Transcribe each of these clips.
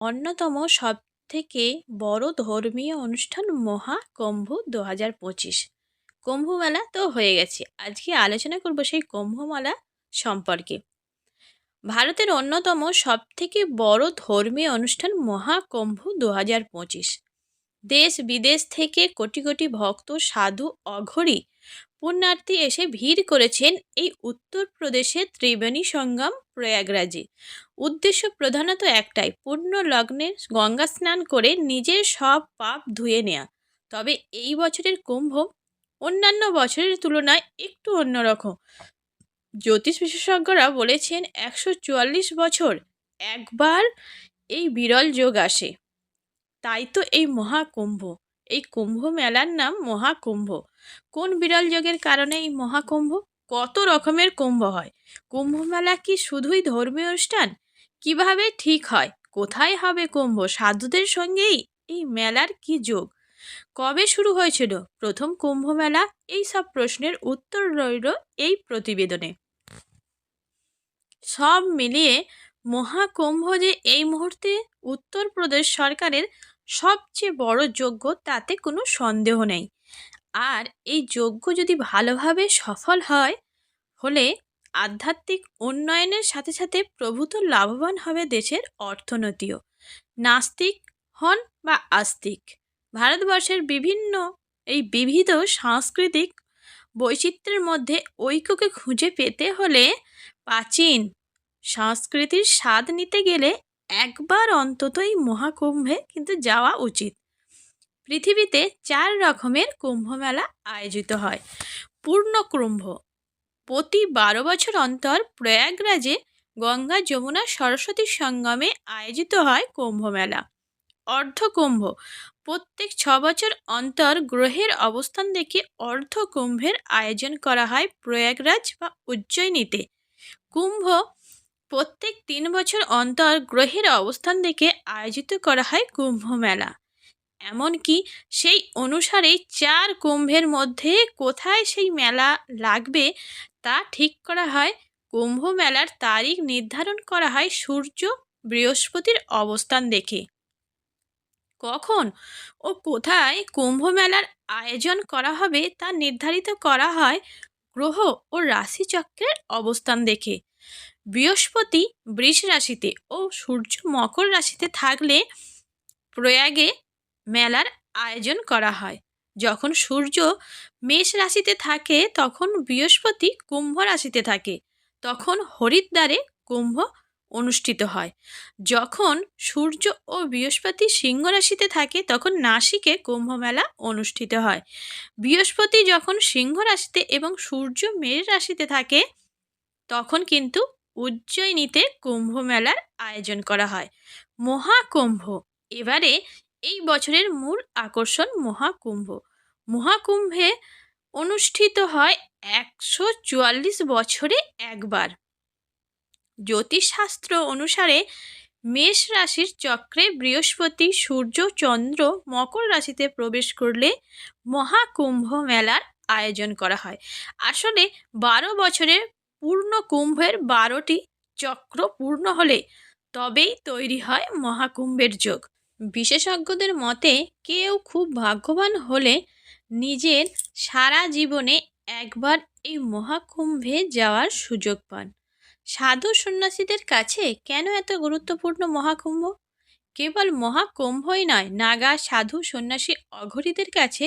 অন্যতম সবথেকে বড় ধর্মীয় অনুষ্ঠান মহাকুম্ভ দু হাজার পঁচিশ। কুম্ভমেলা তো হয়ে গেছে। আজকে আলোচনা করব সেই কুম্ভমেলা সম্পর্কে। ভারতের অন্যতম সবথেকে বড় ধর্মীয় অনুষ্ঠান মহাকুম্ভ দু হাজার পঁচিশ। দেশ বিদেশ থেকে কোটি কোটি ভক্ত, সাধু, অঘরী পুণ্যার্থী এসে ভিড় করেছেন এই উত্তরপ্রদেশের ত্রিবেণী সঙ্গম প্রয়াগরাজে। উদ্দেশ্য প্রধানত একটাই, পূর্ণ লগ্নে গঙ্গা স্নান করে নিজের সব পাপ ধুয়ে নেয়া। তবে এই বছরের কুম্ভ অন্যান্য বছরের তুলনায় একটু অন্যরকম। জ্যোতিষ বিশেষজ্ঞরা বলেছেন, একশো চুয়াল্লিশ বছর একবার এই বিরল যোগ আসে। তাই তো এই মহাকুম্ভ। এই কুম্ভ মেলার নাম মহাকুম্ভ। কোন বিরল যোগের কারণে এই মহাকুম্ভ? কত রকমের কুম্ভ হয়? কুম্ভ মেলা কি শুধুই ধর্মীয় অনুষ্ঠান? কীভাবে ঠিক হয়? কোথায় হবে কুম্ভ? সাধুদের সঙ্গেই? এই মেলার কি যোগ? কবে শুরু হয়েছিল প্রথম কুম্ভ মেলা? এই সব প্রশ্নের উত্তর রইল এই প্রতিবেদনে। সব মিলিয়ে মহাকুম্ভ যে এই মুহূর্তে উত্তরপ্রদেশ সরকারের সবচেয়ে বড় যোগ্য তাতে কোনো সন্দেহ নেই। আর এই যজ্ঞ যদি ভালোভাবে সফল হয়, হলে আধ্যাত্মিক উন্নয়নের সাথে সাথে প্রভূত লাভবান হবে দেশের অর্থনীতিও। নাস্তিক হন বা আস্তিক, ভারতবর্ষের বিভিন্ন এই বিবিধ সাংস্কৃতিক বৈচিত্র্যের মধ্যে ঐক্যকে খুঁজে পেতে হলে প্রাচীন সংস্কৃতির স্বাদ নিতে গেলে একবার অন্তত এই মহাকুম্ভে কিন্তু যাওয়া উচিত। পৃথিবীতে চার রকমের কুম্ভমেলা আয়োজিত হয়। পূর্ণ কুম্ভ প্রতি বারো বছর অন্তর প্রয়াগরাজে গঙ্গা যমুনা সরস্বতী সঙ্গমে আয়োজিত হয় কুম্ভমেলা। অর্ধকুম্ভ। প্রত্যেক ছ বছর অন্তর গ্রহের অবস্থান দেখে অর্ধকুম্ভের আয়োজন করা হয় প্রয়াগরাজ বা উজ্জয়িনীতে। কুম্ভ প্রত্যেক তিন বছর অন্তর গ্রহের অবস্থান দেখে আয়োজিত করা হয় কুম্ভ মেলা। এমনকি সেই অনুসারে চার কুম্ভের মধ্যে কোথায় সেই মেলা লাগবে তা ঠিক করা হয়, কুম্ভ মেলার তারিখ নির্ধারণ করা হয় সূর্য বৃহস্পতির অবস্থান দেখে। কখন ও কোথায় কুম্ভ মেলার আয়োজন করা হবে তা নির্ধারিত করা হয় গ্রহ ও রাশিচক্রের অবস্থান দেখে। বৃহস্পতি বৃষ রাশিতে ও সূর্য মকর রাশিতে থাকলে প্রয়াগে মেলার আয়োজন করা হয়। যখন সূর্য মেষ রাশিতে থাকে, তখন বৃহস্পতি কুম্ভ রাশিতে থাকে। তখন হরিদ্বারে কুম্ভ অনুষ্ঠিত হয়। যখন সূর্য ও বৃহস্পতি সিংহ রাশিতে থাকে, তখন নাসিকে কুম্ভ মেলা অনুষ্ঠিত হয়। বৃহস্পতি যখন সিংহ রাশিতে এবং সূর্য মেষ রাশিতে থাকে, তখন কিন্তু উজ্জয়িনীতে কুম্ভ মেলার আয়োজন করা হয়। মহাকুম্ভ। এবারে এই বছরের মূল আকর্ষণ মহাকুম্ভ। মহাকুম্ভে অনুষ্ঠিত হয় একশো চুয়াল্লিশ বছরে একবার। জ্যোতিষশাস্ত্র অনুসারে মেষ রাশির চক্রে বৃহস্পতি, সূর্য, চন্দ্র মকর রাশিতে প্রবেশ করলে মহাকুম্ভ মেলার আয়োজন করা হয়। আসলে বারো বছরের পূর্ণ কুম্ভের বারোটি চক্র পূর্ণ হলে তবেই তৈরি হয় মহাকুম্ভের যোগ। বিশেষজ্ঞদের মতে, কেউ খুব ভাগ্যবান হলে নিজের সারা জীবনে একবার এই মহাকুম্ভে যাওয়ার সুযোগ পান। সাধু সন্ন্যাসীদের কাছে কেন এত গুরুত্বপূর্ণ মহাকুম্ভ? কেবল মহাকুম্ভই নয়, নাগা সাধু সন্ন্যাসী অঘরীদের কাছে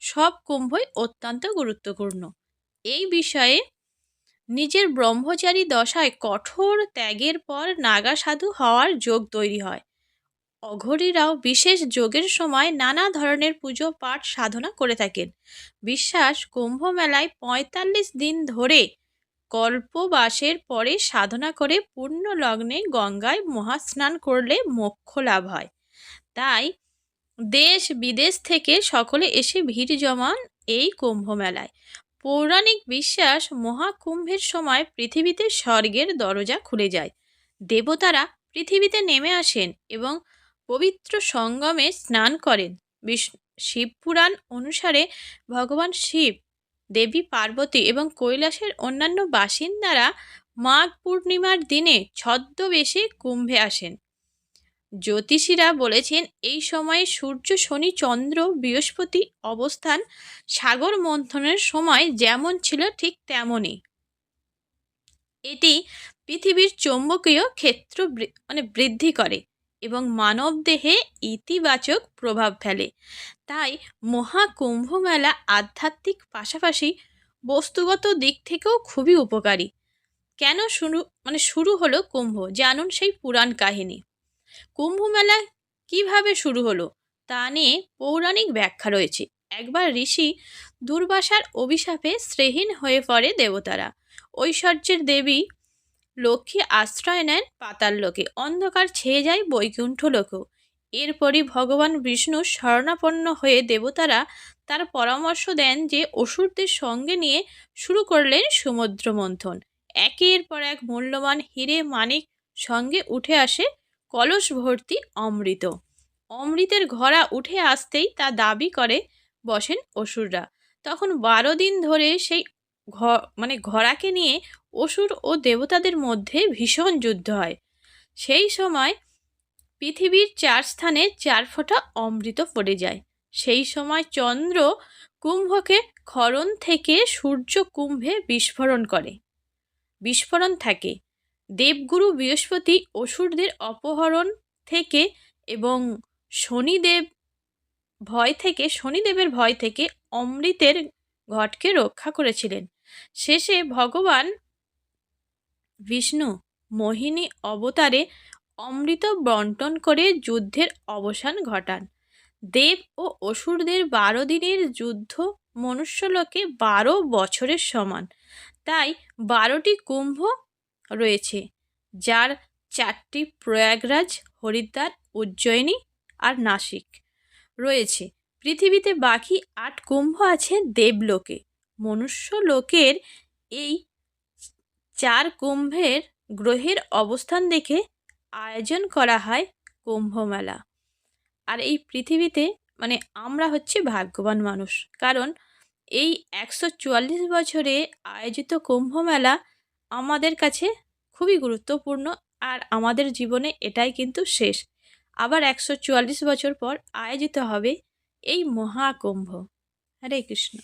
সব কুম্ভই অত্যন্ত গুরুত্বপূর্ণ। এই বিষয়ে নিজের ব্রহ্মচারী দশায় কঠোর ত্যাগের পর নাগা সাধু হওয়ার যোগ তৈরি হয়। অঘরীরাও বিশেষ যোগের সময় নানা ধরনের পুজো পাঠ সাধনা করে থাকেন। বিশ্বাস কুম্ভ মেলায় পঁয়তাল্লিশ দিন ধরে কল্পবাসের পরে সাধনা করে পূর্ণ লগ্নে গঙ্গায় মহাস্নান করলে মোক্ষ লাভ হয়। তাই দেশ বিদেশ থেকে সকলে এসে ভিড় জমান এই কুম্ভ মেলায় পৌরাণিক বিশ্বাস মহাকুম্ভের সময় পৃথিবীতে স্বর্গের দরজা খুলে যায়। দেবতারা পৃথিবীতে নেমে আসেন এবং পবিত্র সঙ্গমে স্নান করেন। শিবপুরাণ অনুসারে ভগবান শিব, দেবী পার্বতী এবং কৈলাসের অন্যান্য বাসিন্দারা মাঘ পূর্ণিমার দিনে ছদ্মবেশে কুম্ভে আসেন। জ্যোতিষীরা বলেছেন, এই সময়ে সূর্য, শনি, চন্দ্র, বৃহস্পতি অবস্থান সাগর মন্থনের সময় যেমন ছিল ঠিক তেমনই। এটি পৃথিবীর চৌম্বকীয় ক্ষেত্র মানে বৃদ্ধি করে এবং মানব দেহে ইতিবাচক প্রভাব ফেলে। তাই মহাকুম্ভ মেলা আধ্যাত্মিক পাশাপাশি বস্তুগত দিক থেকেও খুবই উপকারী। কেন শুরু মানে শুরু হলো কুম্ভ? জানুন সেই পুরাণ কাহিনী। কুম্ভ মেলা কীভাবে শুরু হলো, তা নিয়ে পৌরাণিক ব্যাখ্যা রয়েছে। একবার ঋষি দুর্বাসার অভিশাপে শ্রেহীন হয়ে পড়ে দেবতারা। ঐশ্বর্যের দেবী লক্ষ্মী আশ্রয় নেন পাতাল লোকে। অন্ধকার ছেয়ে যায় বৈকুণ্ঠ লোকেও। এরপরই ভগবান বিষ্ণু শরণাপন্ন হয়ে দেবতারা তার পরামর্শ দেন যে অসুরদের সঙ্গে নিয়ে শুরু করলেন সমুদ্র মন্থন একের পর এক মূল্যবান হিরে মানিক সঙ্গে উঠে আসে কলস ভর্তি অমৃত। অমৃতের ঘোড়া উঠে আসতেই তা দাবি করে, বসেন অসুররা। তখন বারো দিন ধরে সেই ঘ মানে ঘোড়াকে নিয়ে অসুর ও দেবতাদের মধ্যে ভীষণ যুদ্ধ হয়। সেই সময় পৃথিবীর চার স্থানে চার ফোঁটা অমৃত পড়ে যায়। সেই সময় চন্দ্র কুম্ভকে ক্ষরণ থেকে সূর্য কুম্ভে বিস্ফোরণ করে। বিস্ফোরণ থাকে। দেবগুরু বৃহস্পতি অসুরদের অপহরণ থেকে এবং শনিদেব ভয় থেকে, শনিদেবের ভয় থেকে অমৃতের ঘটকে রক্ষা করেছিলেন। শেষে ভগবান বিষ্ণু মোহিনী অবতারে অমৃত বন্টন করে যুদ্ধের অবসান ঘটান। দেব ও অসুরদের বারো দিনের যুদ্ধ মনুষ্যলোকে বারো বছরের সমান। তাই বারোটি কুম্ভ রয়েছে, যার চারটি প্রয়াগরাজ, হরিদ্বার, উজ্জয়িনী আর নাসিক রয়েছে। পৃথিবীতে বাকি আট কুম্ভ আছে দেবলোকে। মনুষ্য লোকের এই চার কুম্ভের গ্রহের অবস্থান দেখে আয়োজন করা হয় কুম্ভ মেলা আর এই পৃথিবীতে মানে আমরা হচ্ছে ভাগ্যবান মানুষ। কারণ এই একশো চুয়াল্লিশ বছরে আয়োজিত কুম্ভ মেলা আমাদের কাছে খুবই গুরুত্বপূর্ণ আর আমাদের জীবনে এটাই কিন্তু শেষ। আবার একশো চুয়াল্লিশ বছর পর আয়োজিত হবে এই মহাকুম্ভ। হরে কৃষ্ণ।